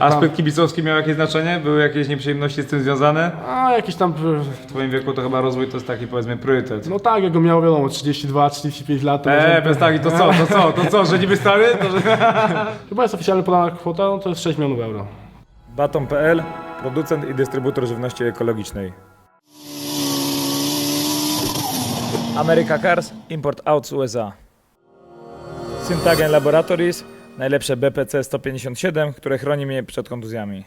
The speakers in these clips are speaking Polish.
Aspekt kibicowski miał jakieś znaczenie? Były jakieś nieprzyjemności z tym związane? A jakiś tam, W twoim wieku to chyba rozwój to jest taki powiedzmy priorytet. no tak, jak go miał wiadomo, 32-35 lat. To Eee, może- bez taki, to co, to co, to co, że niby stary? To że... Chyba jest oficjalnie podana kwota, no to jest 6 milionów euro. Baton.pl, producent i dystrybutor żywności ekologicznej. America Cars, import out z USA. Syntagen Laboratories, najlepsze BPC 157, które chroni mnie przed kontuzjami.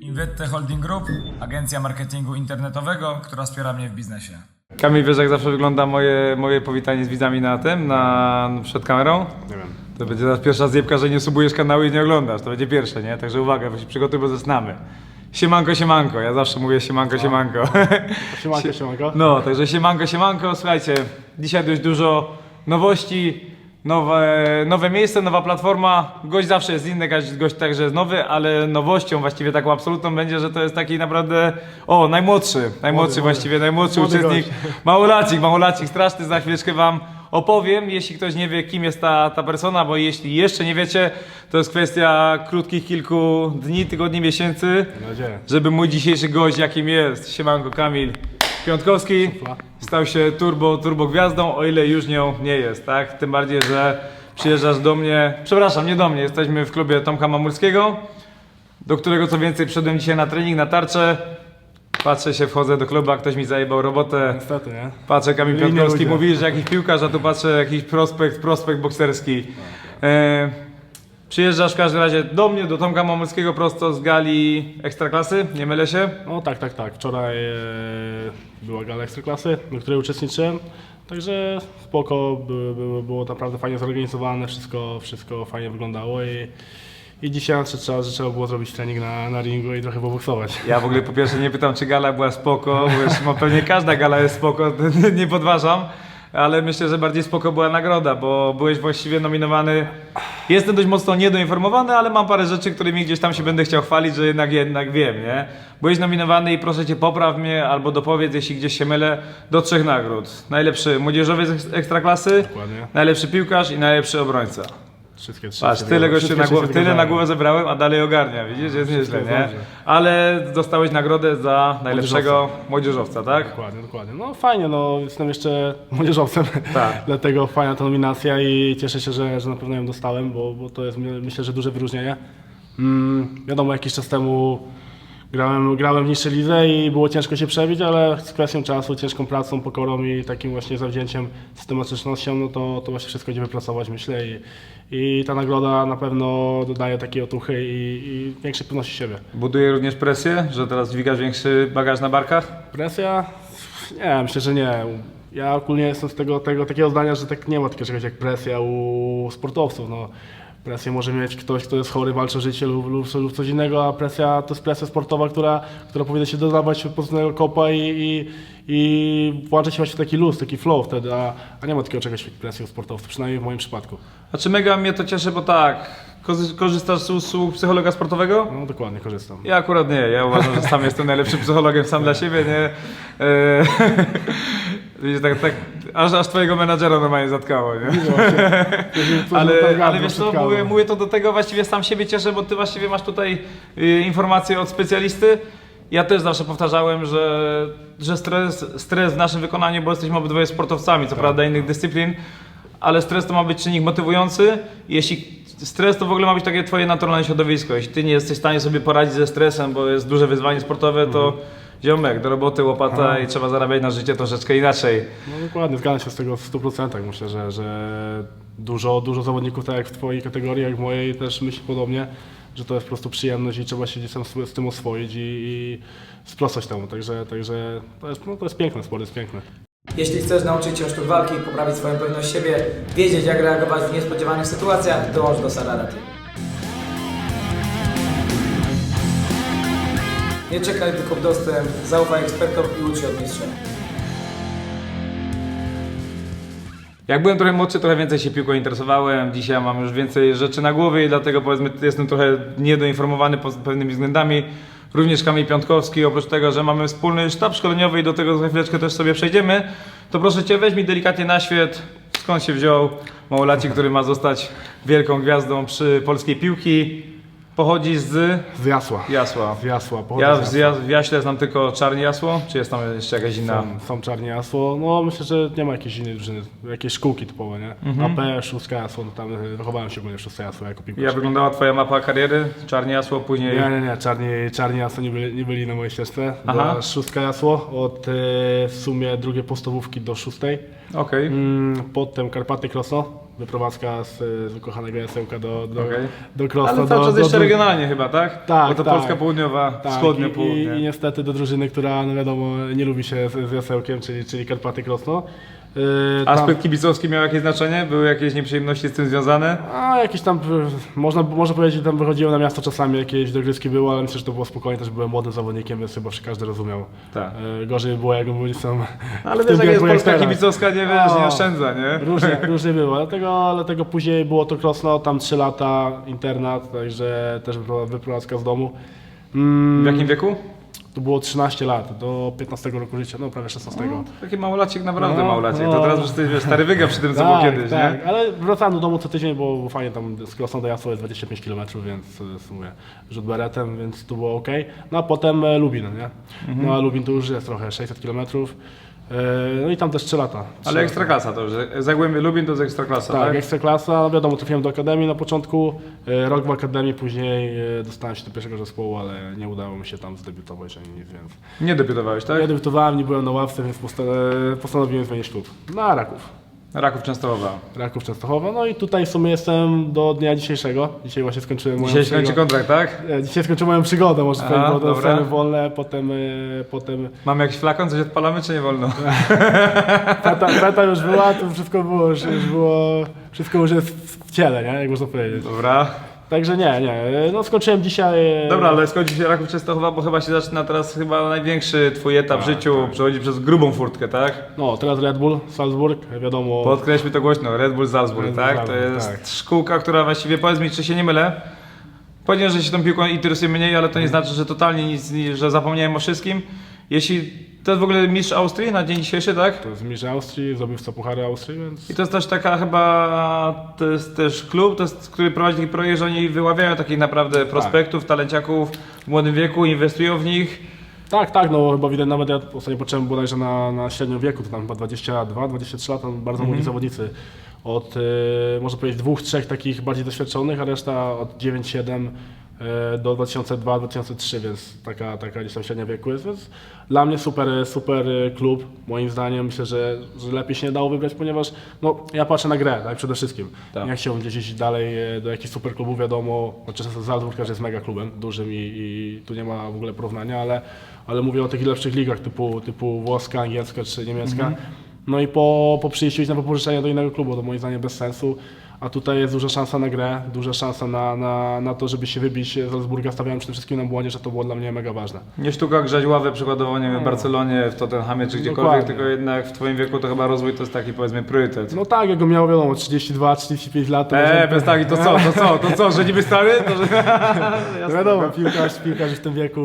Invette Holding Group, agencja marketingu internetowego, która wspiera mnie w biznesie. Kamil, wiesz jak zawsze wygląda moje, moje powitanie z widzami na tym, na, przed kamerą? Nie wiem. To będzie teraz pierwsza zjebka, że nie subujesz kanału i nie oglądasz. To będzie pierwsze, nie? Także uwaga, bo się przygotuj, bo zaczynamy. Siemanko, siemanko. Ja zawsze mówię siemanko, siemanko. Siemanko, siemanko. No, także siemanko, siemanko. Słuchajcie, dzisiaj dość dużo nowości, nowe, nowe miejsce, nowa platforma. Gość zawsze jest inny, każdy gość także jest nowy, ale nowością właściwie taką absolutną będzie, że to jest taki naprawdę, o, najmłodszy, najmłodszy młody. właściwie, najmłodszy Młody uczestnik. Małolacik, małolacik straszny, za chwileczkę wam opowiem, jeśli ktoś nie wie, kim jest ta, ta persona, bo jeśli jeszcze nie wiecie, to jest kwestia krótkich kilku dni, tygodni, miesięcy, żeby mój dzisiejszy gość, jakim jest, siemanko Kamil Piątkowski, stał się turbo, turbo gwiazdą, o ile już nią nie jest, tak? Tym bardziej, że przyjeżdżasz do mnie, przepraszam, nie do mnie, jesteśmy w klubie Tomka Mamulskiego, do którego co więcej przyszedłem dzisiaj na trening, na tarczę. Patrzę się, wchodzę do klubu, a ktoś mi zajebał robotę. Niestety, nie? Patrzę, Kamil ludzie. mówi, że jakiś piłkarz, a tu patrzę, jakiś prospekt, prospekt bokserski. E, przyjeżdżasz w każdym razie do mnie, do Tomka Mamulskiego, prosto z gali Ekstraklasy, nie mylę się? No tak, tak, tak. Wczoraj e, była gala Ekstraklasy, na której uczestniczyłem. Także spoko, by, by, było naprawdę fajnie zorganizowane, wszystko, wszystko fajnie wyglądało i, i dzisiaj czas, że trzeba było zrobić trening na, na ringu i trochę poboksować. Ja w ogóle po pierwsze nie pytam, czy gala była spoko, bo już pewnie każda gala jest spoko, nie podważam, ale myślę, że bardziej spoko była nagroda, bo byłeś właściwie nominowany. Jestem dość mocno niedoinformowany, ale mam parę rzeczy, którymi gdzieś tam się będę chciał chwalić, że jednak jednak wiem, nie? Byłeś nominowany i proszę cię popraw mnie albo dopowiedz, jeśli gdzieś się mylę, do trzech nagród. Najlepszy młodzieżowiec eks- ekstraklasy, Dokładnie. najlepszy piłkarz i najlepszy obrońca. Wszystkie trzy. Patrz, się tyle Wszystkie na się głowę, tyle na zgadzają. głowę zebrałem, a dalej ogarnia, widzisz, jest nieźle, Wszystko nie? dobrze. Ale dostałeś nagrodę za najlepszego młodzieżowca, tak? Dokładnie, dokładnie. No fajnie, no jestem jeszcze młodzieżowcem, Tak. dlatego fajna ta nominacja i cieszę się, że, że na pewno ją dostałem, bo, bo to jest my- myślę, że duże wyróżnienie. Mm, wiadomo, jakiś czas temu grałem, grałem w niższej lidze i było ciężko się przebić, ale z kwestią czasu, ciężką pracą, pokorą i takim właśnie zawzięciem, systematycznością, no to, to właśnie wszystko idzie wypracować, myślę i, i ta nagroda na pewno dodaje takiej otuchy i, i większej pewności siebie. Buduje również presję, że teraz dźwigasz większy bagaż na barkach? Presja? Nie, myślę, że nie. Ja ogólnie jestem z tego, tego takiego zdania, że tak nie ma takiego czegoś jak presja u sportowców. No, presję może mieć ktoś, kto jest chory, walczy o życie lub, lub, lub coś innego, a presja to jest presja sportowa, która, która powinna się dodawać pozytywnego kopa i, i, i włącza się właśnie w taki luz, taki flow wtedy, a, a nie ma takiego czegoś jak presja u sportowców, przynajmniej w moim przypadku. Znaczy mega mnie to cieszy, bo tak, kozy- korzystasz z usług psychologa sportowego? No dokładnie, korzystam. Ja akurat nie, ja uważam, że sam jestem najlepszym psychologiem sam dla siebie, nie? Eee, Widzisz, tak, tak, aż, aż twojego menadżera normalnie zatkało, nie? Ale, ale wiesz co, mówię, mówię to do tego, właściwie sam siebie cieszę, bo ty właściwie masz tutaj y, informacje od specjalisty. Ja też zawsze powtarzałem, że, że stres, stres w naszym wykonaniu, bo jesteśmy obydwoje sportowcami, co prawda innych dyscyplin, ale stres to ma być czynnik motywujący. Jeśli stres to w ogóle ma być takie twoje naturalne środowisko. Jeśli ty nie jesteś w stanie sobie poradzić ze stresem, bo jest duże wyzwanie sportowe, to ziomek, do roboty, łopata i trzeba zarabiać na życie troszeczkę inaczej. No dokładnie, zgadzam się z tego w 100%. Myślę, że, że dużo, dużo zawodników, tak jak w Twojej kategorii, jak w mojej, też myśli podobnie, że to jest po prostu przyjemność i trzeba się gdzieś tam z, tym oswoić i, i sprostać temu. Także, także to, jest, no, to jest piękne, sport jest piękny. Jeśli chcesz nauczyć się sztuk walki, poprawić swoją pewność siebie, wiedzieć jak reagować w niespodziewanych sytuacjach, dołącz do Sararati. Nie czekaj, wykup dostęp, zaufaj ekspertom i ucz od mistrza. Jak byłem trochę młodszy, trochę więcej się piłką interesowałem. Dzisiaj mam już więcej rzeczy na głowie i dlatego powiedzmy jestem trochę niedoinformowany pod pewnymi względami. Również Kamil Piątkowski, oprócz tego, że mamy wspólny sztab szkoleniowy i do tego za chwileczkę też sobie przejdziemy, to proszę Cię weź mi delikatnie na świat, skąd się wziął Małolaci, który ma zostać wielką gwiazdą przy polskiej piłki. Pochodzi z Z Jasła. Jasła. Z Jasła. pochodzę Ja z w, Jasła. ja w Jaśle znam tylko czarni jasło, czy jest tam jeszcze jakaś inna? Są, są czarni jasło. No myślę, że nie ma jakiejś innej drużyny, jakieś szkółki typowe, nie? AP, szóstka jasło, no tam y, wychowałem się ogólnie w szóstce jasło jako piłkarz. Jak wyglądała twoja mapa kariery? Czarni jasło, później... Nie, nie, nie, czarni, czarni jasło nie byli, nie byli na mojej ścieżce. Aha. Szóstka jasło, od y, w sumie drugiej podstawówki do szóstej. Okej. Mm, potem Karpaty Krosno, wyprowadzka z, z ukochanego jasełka do, do, Okej. do Krosno. Ale cały do, czas do, jeszcze do, regionalnie chyba, tak? Tak, Bo to tak. Polska Południowa, tak, Wschodnio, i, Południe. i, I niestety do drużyny, która no wiadomo nie lubi się z, z jasełkiem, czyli, czyli Karpaty Krosno. Yy, tam- Aspekt kibicowski miał jakieś znaczenie? Były jakieś nieprzyjemności z tym związane? A jakieś tam, y, można, można powiedzieć, tam wychodziło na miasto czasami, jakieś dogrywki było, ale myślę, że to było spokojnie, też byłem młodym zawodnikiem, więc chyba każdy rozumiał. Tak. Y, Gorzej by było, jakbym był sam Ale w wiesz, jak jest Polska kibicowska, nie wiesz, nie O. oszczędza, nie? Różnie, różnie było, dlatego, dlatego później było to Krosno, tam 3 lata, internat, także też wypro- wyprowadzka z domu. Mm, W jakim wieku? To było 13 lat, do 15 roku życia, no prawie 16. Taki małolacik, naprawdę No, małolacik. no. To teraz już jesteś, wiesz, stary wyga przy tym, co było kiedyś, tak, nie? ale wracałem do domu co tydzień, bo było fajnie tam z Krosną do Jasła jest 25 km, więc w sumie rzut beretem, więc to było ok. No a potem e, Lubin, nie? Mhm. No a Lubin to już jest trochę 600 km. No i tam też 3 lata. Trzy Ale lata. ekstraklasa to już. Zagłębie Lubin to jest ekstraklasa, Tak, tak? ekstraklasa, no wiadomo, trafiłem do Akademii na początku, e, rok w Akademii, później e, dostałem się do pierwszego zespołu, ale nie udało mi się tam zdebiutować ani nic, więc... Nie debiutowałeś, tak? Ja debiutowałem, nie byłem na ławce, więc posta- e, postanowiłem zmienić klub. Na Raków. Raków Częstochowa. Raków Częstochowa. No i tutaj w sumie jestem do dnia dzisiejszego. Dzisiaj właśnie skończyłem moją Dzisiaj się kończy przygodę. kontrakt, tak? E, Dzisiaj skończyłem moją przygodę, może A, powiedzieć, bo dobra. dostałem wolne, potem, e, potem Mamy jakiś flakon, coś odpalamy, czy nie wolno? feta, feta już była, to wszystko było, już, już było, wszystko już jest w ciele, nie? Jak można powiedzieć. Dobra. Także nie, nie, no skończyłem dzisiaj. e, Dobra, ale skończy się Raków Częstochowa, bo chyba się zaczyna teraz chyba największy twój etap w Tak, życiu. tak. Przechodzi przez grubą furtkę, tak? No, teraz Red Bull, Salzburg, wiadomo. Podkreślmy to głośno, Red Bull Salzburg, Red Bull tak? To jest tak. szkółka, która właściwie, powiedz mi, czy się nie mylę, Powiedziałem, że się tą piłką interesuje mniej, ale to nie znaczy, że totalnie nic, że zapomniałem o wszystkim. Jeśli to jest w ogóle mistrz Austrii na dzień dzisiejszy, tak? To jest mistrz Austrii, zdobywca Puchary Austrii, więc... I to jest też taka chyba, to jest też klub, to jest, który prowadzi taki projekt, że oni wyławiają takich naprawdę prospektów, talenciaków w młodym wieku, inwestują w nich. Tak, tak, no chyba widać nawet ja ostatnio patrzyłem bodajże na, na średnią wieku, to tam chyba 22, 23 lat, tam bardzo młodzi zawodnicy. Od, y, można powiedzieć, dwóch, trzech takich bardziej doświadczonych, a reszta od 9-7 y, do 2002-2003, więc taka, taka gdzieś tam średnia wieku jest, więc dla mnie super, super klub, moim zdaniem. Myślę, że, że lepiej się nie dało wybrać, ponieważ no, ja patrzę na grę, tak, przede wszystkim. Tak. Nie chciałbym gdzieś iść dalej y, do jakichś super klubów, wiadomo, znaczy Salzburg też jest mega klubem, dużym i, i tu nie ma w ogóle porównania, ale, ale mówię o tych lepszych ligach typu, typu włoska, angielska czy niemiecka. No i po, po przyjściu iść na popożyczenie do innego klubu, to moim zdaniem bez sensu. A tutaj jest duża szansa na grę, duża szansa na, na, na to, żeby się wybić z Salzburga. Stawiałem przede wszystkim na błonie, że to było dla mnie mega ważne. Nie sztuka grzać ławę przykładowo, nie wiem, w Barcelonie, w Tottenhamie czy gdziekolwiek, Dokładnie. tylko jednak w twoim wieku to chyba rozwój to jest taki powiedzmy priorytet. No tak, jak go miało wiadomo, 32, 35 lat. To Eee, może- bez taki, to co, to co, to co, że niby stary? To, że... No wiadomo, piłkarz, piłkarz w tym wieku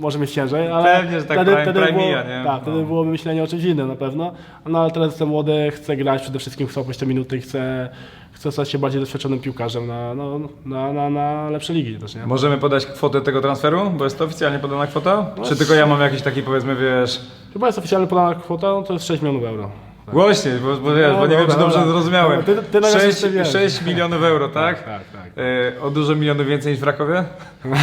może mieć ciężej, ale Pewnie, że tak prime- prime było, mija, nie? Tak, wtedy No. byłoby myślenie o czymś innym na pewno, no ale teraz jestem młody, chcę grać przede wszystkim, chcę opłacić te minuty, chcę, chcę stać się bardziej doświadczonym piłkarzem na, no, na, na, na lepsze ligi też, nie? Możemy podać kwotę tego transferu, bo jest to oficjalnie podana kwota? No Czy tylko ja mam jakiś taki powiedzmy, wiesz, Chyba jest oficjalnie podana kwota, no to jest 6 milionów euro. głośniej, bo, bo wiesz, No, bo nie wiem, czy dobrze dobra. zrozumiałem. Ty- ty na razie 6, jeszcze wiesz. 6 milionów euro, tak? Tak, tak. E, o dużo milionów więcej niż w Rakowie?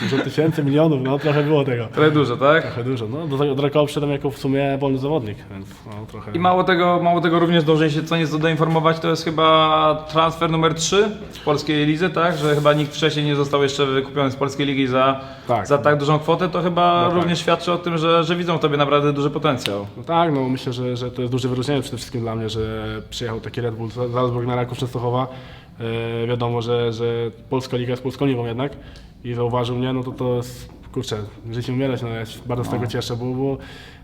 Dużo tysięcy, milionów, no trochę było tego. Trochę dużo, tak? Trochę dużo, no do, do Rakowa przyszedłem jako w sumie wolny zawodnik, więc no trochę... I mało tego, mało tego również dążę się co nieco doinformować, to jest chyba transfer numer 3 w polskiej lidze, tak? Że chyba nikt wcześniej nie został jeszcze wykupiony z polskiej ligi za Tak. za tak dużą kwotę, to chyba No tak. również świadczy o tym, że, że widzą w tobie naprawdę duży potencjał. No tak, no myślę, że, że to jest duże wyróżnienie przede wszystkim dla mnie, że przyjechał taki Red Bull Salzburg na Raków Częstochowa. E, wiadomo, że, że Polska Liga jest Polską Ligą jednak i zauważył mnie, no to to jest, kurczę, życie umierać, no ja się bardzo z tego cieszę, bo, bo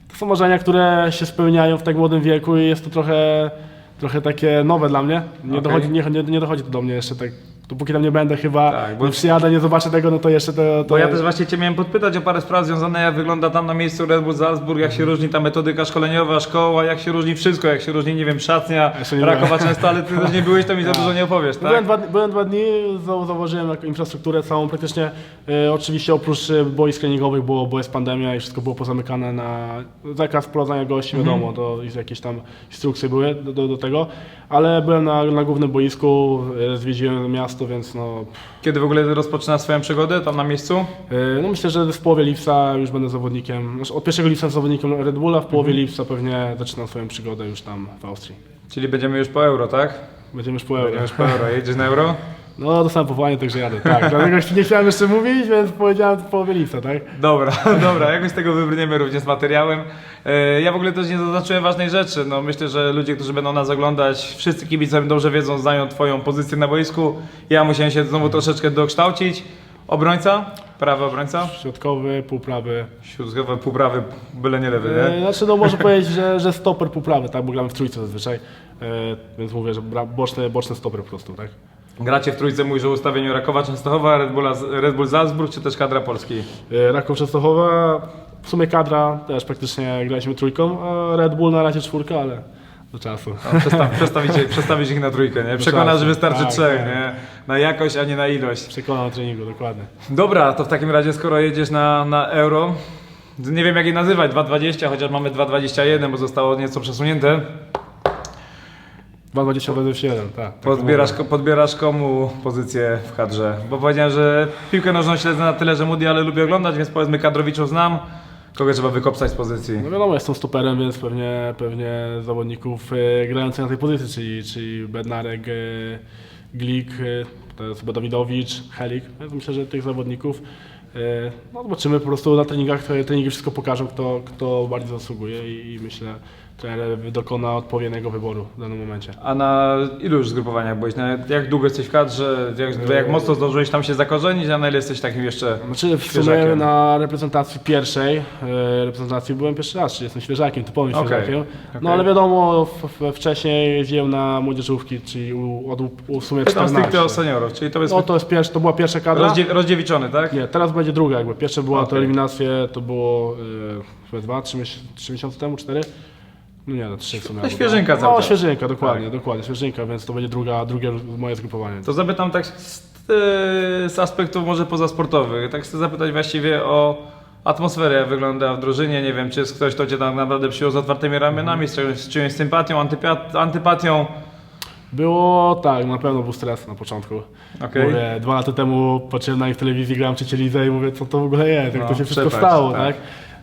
to są marzenia, które się spełniają w tak młodym wieku i jest to trochę, trochę takie nowe dla mnie. Nie, Okej. dochodzi, nie, nie, nie dochodzi to do mnie jeszcze tak dopóki tam nie będę chyba, Tak, bo- nie przyjadę, nie zobaczę tego, no to jeszcze to... to Bo ja też właśnie Cię miałem podpytać o parę spraw związanych, jak wygląda tam na miejscu Red Bull Salzburg, jak się różni ta metodyka szkoleniowa, szkoła, jak się różni wszystko, jak się różni, nie wiem, szatnia, Jeszcze nie Rakowa byłem. często, ale Ty też nie byłeś, to mi za dużo nie opowiesz, Byłem, tak? dwa, byłem dwa dni, zau- zauważyłem jak infrastrukturę całą praktycznie. E, oczywiście oprócz e, boisk treningowych, bo, bo jest pandemia i wszystko było pozamykane na zakaz wprowadzania gości, Mhm. wiadomo, to i jakieś tam instrukcje były do, do, do tego. Ale byłem na, na głównym boisku, e, zwiedziłem miasto, więc no, Kiedy w ogóle rozpoczyna swoją przygodę tam na miejscu? e, no myślę, że w połowie lipca już będę zawodnikiem. Znaczy od 1 lipca zawodnikiem Red Bulla, w połowie Mhm. lipca pewnie zaczynam swoją przygodę już tam w Austrii. Czyli będziemy już po euro, tak? Będziemy już po euro. Będziemy już po euro. Jedziesz na euro? No dostałem powołanie, także jadę, tak. Dlatego nie chciałem jeszcze mówić, więc powiedziałem w połowie lipca, tak? Dobra, dobra, jakoś z tego wybrniemy również z materiałem. E, Ja w ogóle też nie zaznaczyłem ważnej rzeczy. No, myślę, że ludzie, którzy będą nas oglądać, wszyscy kibice dobrze wiedzą, znają Twoją pozycję na boisku. Ja musiałem się znowu troszeczkę dokształcić. Obrońca? Prawy obrońca? Środkowy, półprawy. Środkowy, półprawy, byle nie lewy, E, nie? znaczy, no może powiedzieć, że, że stoper półprawy, tak, bo gramy w trójce zazwyczaj. E, więc mówię, że bra- boczny, boczny stoper po prostu, tak. Gracie w trójce, mówisz o ustawieniu Rakowa Częstochowa, Red, Bulla, Red Bull Salzburg, czy też kadra Polski? E, Raków Częstochowa, w sumie kadra, też praktycznie graliśmy trójką, a Red Bull na razie czwórka, ale do czasu. No, przestaw, przestawić, przestawić ich na trójkę, nie? Przekona, że wystarczy Tak, trzech, tak. nie? Na jakość, a nie na ilość. Przekonam na treningu, dokładnie. Dobra, to w takim razie skoro jedziesz na, na euro, nie wiem jak je nazywać, 2.20, chociaż mamy 2.21, bo zostało nieco przesunięte. 2,27, tak. tak Podbierasz, ko- podbierasz komu pozycję w kadrze? Bo powiedziałem, że piłkę nożną śledzę na tyle, że mundiale lubię oglądać, więc powiedzmy kadrowiczów znam. Kogo trzeba wykopsać z pozycji? No wiadomo, jestem stoperem, więc pewnie, pewnie zawodników e, grających na tej pozycji, czyli, czyli Bednarek, e, Glik, e, to jest chyba Dawidowicz, Helik. Więc myślę, że tych zawodników e, no zobaczymy po prostu na treningach, te treningi wszystko pokażą, kto, kto bardziej zasługuje i, i myślę, trener dokona odpowiedniego wyboru w danym momencie. A na ilu już zgrupowaniach byłeś? Na, jak długo jesteś w kadrze? Jak, jak mocno zdążyłeś tam się zakorzenić, a na ile jesteś takim jeszcze Znaczy w sumie Świeżakiem. na reprezentacji pierwszej e, reprezentacji byłem pierwszy raz, czyli jestem świeżakiem, typowym Okej, świeżakiem. okej. No ale wiadomo, w, w, wcześniej jeździłem na młodzieżówki, czyli u, od u, w sumie Pytam 14. stricte o seniorów, czyli to jest No to, jest pierwszy, to była pierwsza kadra. rozdzie, rozdziewiczony, tak? Nie, teraz będzie druga jakby. Pierwsza była to Okej. eliminacje, to było e, chyba dwa, trzy, miesią- trzy miesiące temu, cztery? No nie, no trzy w sumie. No, albo świeżynka cały No czas. świeżynka, dokładnie, dokładnie, świeżynka, więc to będzie druga, drugie moje zgrupowanie. To zapytam tak z, e, z aspektów może pozasportowych. Tak chcę zapytać właściwie o atmosferę, jak wygląda w drużynie. Nie wiem, czy jest ktoś, kto cię tak naprawdę przyjął z otwartymi ramionami, z czyjąś, z czyjąś sympatią, antypia- antypatią. Było tak, na pewno był stres na początku. Okej. Mówię, dwa lata temu patrzyłem na nich w telewizji, grałem trzecie lidze i mówię, co to w ogóle jest, jak No, to się wszystko przepaść, stało, tak. tak?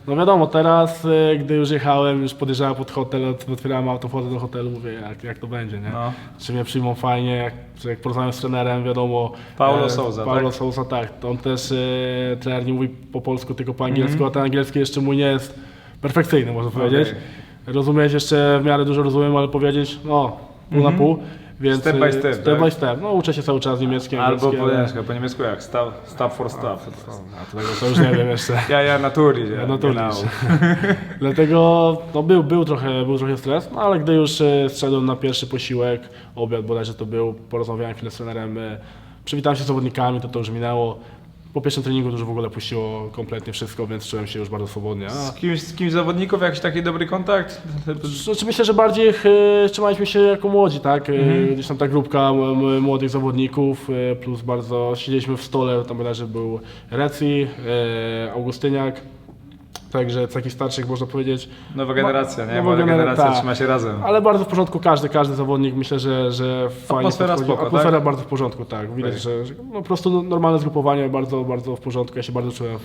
No wiadomo, teraz, y, gdy już jechałem, już podjeżdżałem pod hotel, ot- otwierałem auto, wchodzę do hotelu, mówię, jak, jak to będzie, nie? No. Czy mnie przyjmą fajnie, jak, czy jak porozmawiam z trenerem, wiadomo. Paulo e, Sousa, Paulo tak? Sousa, tak. On też, e, trener nie mówi po polsku, tylko po angielsku, Mhm. a ten angielski jeszcze mój nie jest perfekcyjny, można powiedzieć. Rozumieć jeszcze w miarę dużo rozumiem, ale powiedzieć, no, pół na pół. Więc. Step by e, step, Step tak? by step. No uczę się cały czas niemieckiego, Albo po, ale- po niemiecku jak? Staff, staff for staff. a to, tego to już nie wiem jeszcze. Ja, ja naturi. Ja naturalnie. Dlatego no, był, był, trochę, był trochę stres, no, ale gdy już e, zszedłem na pierwszy posiłek, obiad bodajże to był, porozmawiałem chwilę z trenerem, e, przywitałem się z zawodnikami, to to już minęło. Po pierwszym treningu to już w ogóle puściło kompletnie wszystko, więc czułem się już bardzo swobodnie. A, Z kimś, z kimś z zawodników jakiś taki dobry kontakt? Znaczy myślę, że bardziej e, trzymaliśmy się jako młodzi, tak? E, Gdzieś tam ta grupka m- m- młodych zawodników, e, plus bardzo siedzieliśmy w stole, tam bodajże był Reci, e, Augustyniak, także taki starszych można powiedzieć. Nowa generacja, nie? nowa generacja tak. trzyma się razem. Ale bardzo w porządku każdy, każdy zawodnik, myślę, że, że fajnie Atmosfera podchodzi. spoko, Atmosfera tak? bardzo w porządku, tak. Widać, Okej. że, że no, po prostu no, normalne zgrupowanie, bardzo, bardzo w porządku. Ja się bardzo czułem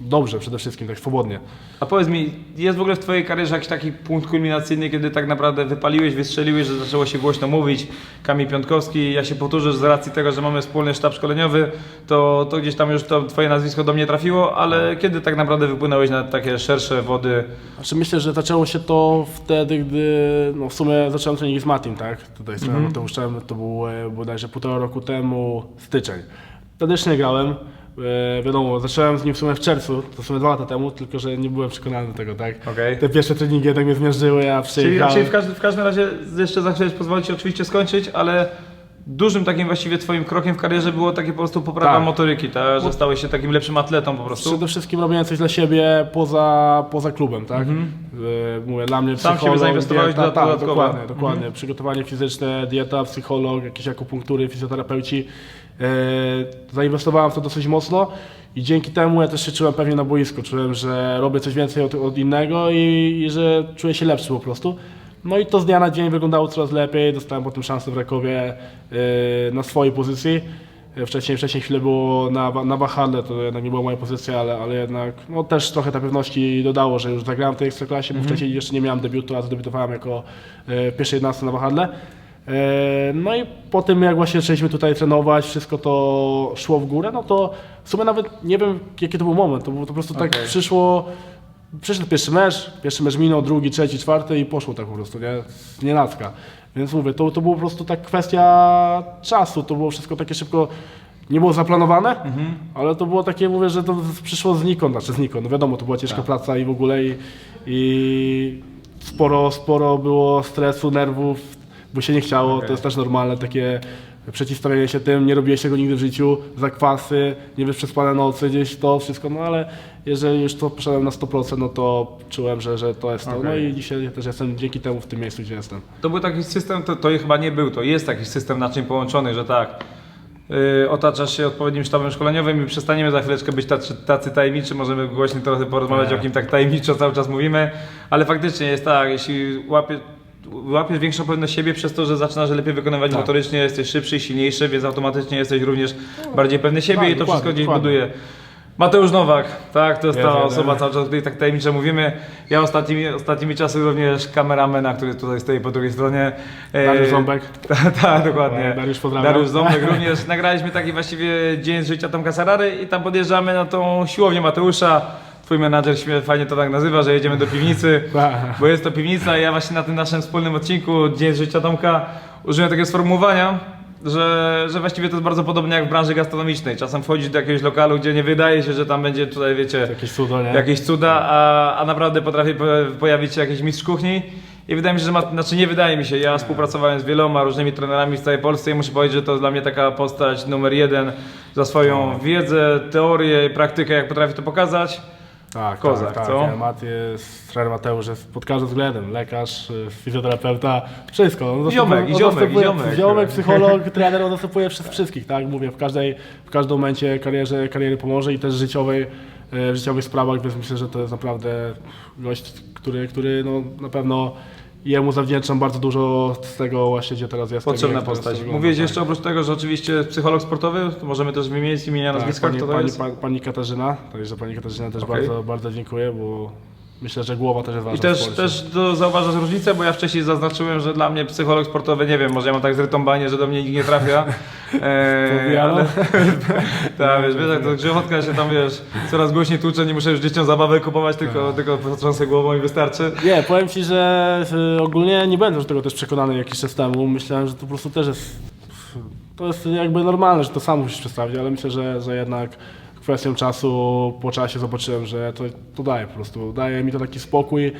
dobrze przede wszystkim, tak swobodnie. A powiedz mi, jest w ogóle w Twojej karierze jakiś taki punkt kulminacyjny, kiedy tak naprawdę wypaliłeś, wystrzeliłeś, że zaczęło się głośno mówić? Kamil Piątkowski, ja się powtórzę, że z racji tego, że mamy wspólny sztab szkoleniowy, to, to gdzieś tam już to Twoje nazwisko do mnie trafiło, ale kiedy tak naprawdę wypłynąłeś na takie szersze wody? Znaczy myślę, że zaczęło się to wtedy, gdy no w sumie zacząłem treningi z Matim, tak? Tutaj z trenerem Mateuszem, to był e, bodajże półtora roku temu styczeń. Wtedy jeszcze nie grałem. E, wiadomo, zacząłem z nim w sumie w czerwcu, to w sumie dwa lata temu, tylko że nie byłem przekonany do tego, tak? Okej. Te pierwsze treningi jednak mnie zmierzyły, ja Czyli, przyjechałem. czyli w, każdym, w każdym razie, jeszcze za chwilę pozwolić Ci oczywiście skończyć, ale dużym takim właściwie twoim krokiem w karierze było takie po prostu poprawa Tak. motoryki, tak? że stałeś się takim lepszym atletą po prostu. Przede wszystkim robiłem coś dla siebie poza, poza klubem, tak? Mhm. Y, Mówię, dla mnie Sam w siebie psycholog, zainwestowałeś dieta, tak, dodatkowo. dokładnie, Mhm. dokładnie. Przygotowanie fizyczne, dieta, psycholog, jakieś akupunktury, fizjoterapeuci. Y, Zainwestowałem w to dosyć mocno i dzięki temu ja też się czułem pewnie na boisku. Czułem, że robię coś więcej od, od innego i, i że czuję się lepszy po prostu. No i to z dnia na dzień wyglądało coraz lepiej. Dostałem potem szansę w Rakowie y, na swojej pozycji. Wcześniej, wcześniej chwilę było na, na wahadle, to jednak nie była moja pozycja, ale, ale jednak no, też trochę tej pewności dodało, że już zagrałem w tej ekstraklasie, bo wcześniej jeszcze nie miałem debiutu, a zadebiutowałem jako e, pierwszy 11 na wahadle. E, no i po tym jak właśnie zaczęliśmy tutaj trenować, wszystko to szło w górę, no to w sumie nawet nie wiem jaki to był moment, to, było, to po prostu tak Okej. przyszło, przyszedł pierwszy mecz, pierwszy mecz minął, drugi, trzeci, czwarty i poszło tak po prostu, nie? Z nienacka. Więc mówię, to, to było po prostu tak kwestia czasu, to było wszystko takie szybko, nie było zaplanowane, ale to było takie, mówię, że to przyszło znikąd, znaczy znikąd, no wiadomo, to była ciężka Tak. praca i w ogóle i, i sporo, sporo było stresu, nerwów, bo się nie chciało, to jest też normalne, takie przeciwstawianie się tym, nie robiłeś tego nigdy w życiu, zakwasy, nie wiesz przespane nocy, gdzieś to wszystko, no ale jeżeli już to poszedłem na 100%, no to czułem, że, że to jest to, no Okej. i dzisiaj też jestem dzięki temu w tym miejscu, gdzie jestem. To był taki system, to, to chyba nie był, to jest taki system naczyń połączonych, że tak. Yy, otaczasz się odpowiednim sztabem szkoleniowym i przestaniemy za chwileczkę być tacy, tacy tajemniczy, możemy głośno trochę porozmawiać Tak. o kim tak tajemniczo cały czas mówimy, ale faktycznie jest tak, jeśli łapie, łapiesz większą pewność siebie przez to, że zaczynasz lepiej wykonywać Tak. motorycznie, jesteś szybszy i silniejszy, więc automatycznie jesteś również bardziej pewny siebie Tak, i to wszystko gdzieś dokładnie. buduje. Mateusz Nowak, tak, to jest Jest ta jeden. osoba, cały czas o której tak tajemniczo mówimy. Ja ostatnimi, ostatnimi czasy również kameramena, który tutaj stoi po drugiej stronie. E, Dariusz Ząbek. Tak, ta, dokładnie. Dariusz, pozdrawiam. Dariusz Ząbek również. Nagraliśmy taki właściwie dzień z życia Tomka Sarary i tam podjeżdżamy na tą siłownię Mateusza. Twój menadżer śmie- fajnie to tak nazywa, że jedziemy do piwnicy, Tak. bo jest to piwnica i ja właśnie na tym naszym wspólnym odcinku Dzień życia Tomka użyłem takiego sformułowania, że, że właściwie to jest bardzo podobnie jak w branży gastronomicznej. Czasem wchodzisz do jakiegoś lokalu, gdzie nie wydaje się, że tam będzie tutaj, wiecie, Jakieś cudo, nie? jakieś cuda, a, a naprawdę potrafi po- pojawić się jakiś mistrz kuchni. I wydaje mi się, że ma, znaczy nie wydaje mi się, ja współpracowałem z wieloma różnymi trenerami w całej Polsce i muszę powiedzieć, że to dla mnie taka postać numer jeden za swoją wiedzę, teorię, praktykę, jak potrafi to pokazać. Tak, Kozak, tak, tak. co? Mat jest, trener Mateusz jest pod każdym względem, lekarz, y, fizjoterapeuta, wszystko. On Ziomek, zastępuje- i on ziomek, i zastępuje- ziomek. Ziomek, psycholog, trener, on zastępuje przez wszystkich, tak? Mówię, w, każdej, w każdym momencie karierze, kariery pomoże i też życiowej, e, w życiowych sprawach, więc myślę, że to jest naprawdę gość, który, który no, na pewno jemu zawdzięczam bardzo dużo z tego właśnie, gdzie teraz jestem. Potrzebna postać. Mówiłeś tak. jeszcze oprócz tego, że oczywiście psycholog sportowy, to możemy też wymienić imienia, Tak, nazwiska, pani, kto to pani, jest. pani, pani Katarzyna, także pani Katarzyna też Okej. bardzo, bardzo dziękuję, bo myślę, że głowa też jest ważna I też, w też do, zauważasz różnicę, bo ja wcześniej zaznaczyłem, że dla mnie psycholog sportowy, nie wiem, może ja mam tak zrytąbanie, że do mnie nikt nie trafia. E, Pobijano? ale, tak, wiesz, wiesz, jak to grzechotka się tam, wiesz, coraz głośniej tłucze, nie muszę już dzieciom zabawę kupować, tylko, Tak. tylko potrząsę głową i wystarczy. Nie, powiem Ci, że ogólnie nie będę do tego też przekonany jakiś czas temu. Myślałem, że to po prostu też jest. To jest jakby normalne, że to sam musisz przedstawić, ale myślę, że, że jednak kwestią czasu po czasie zobaczyłem, że to, to daje po prostu. Daje mi to taki spokój.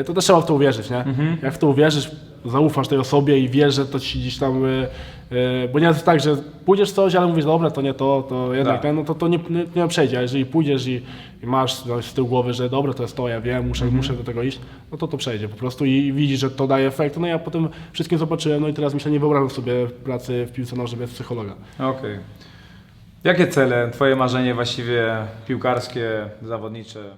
Y, To też trzeba w to uwierzyć, nie? Jak w to uwierzysz, zaufasz tej osobie i wiesz, że to ci gdzieś tam. y, y, Bo nie jest tak, że pójdziesz w coś, ale mówisz, dobra, to nie to, to jednak Tak. ten, no to, to nie, nie, nie przejdzie. A jeżeli pójdziesz i, i masz no, z tyłu głowy, że dobra, to jest to, ja wiem, muszę, muszę do tego iść, no to to przejdzie po prostu i widzisz, że to daje efekt. No ja potem wszystkim zobaczyłem, no i teraz myślę, nie wyobrażam sobie pracy w piłce nożnej bez psychologa. Okej. Jakie cele, twoje marzenie właściwie piłkarskie, zawodnicze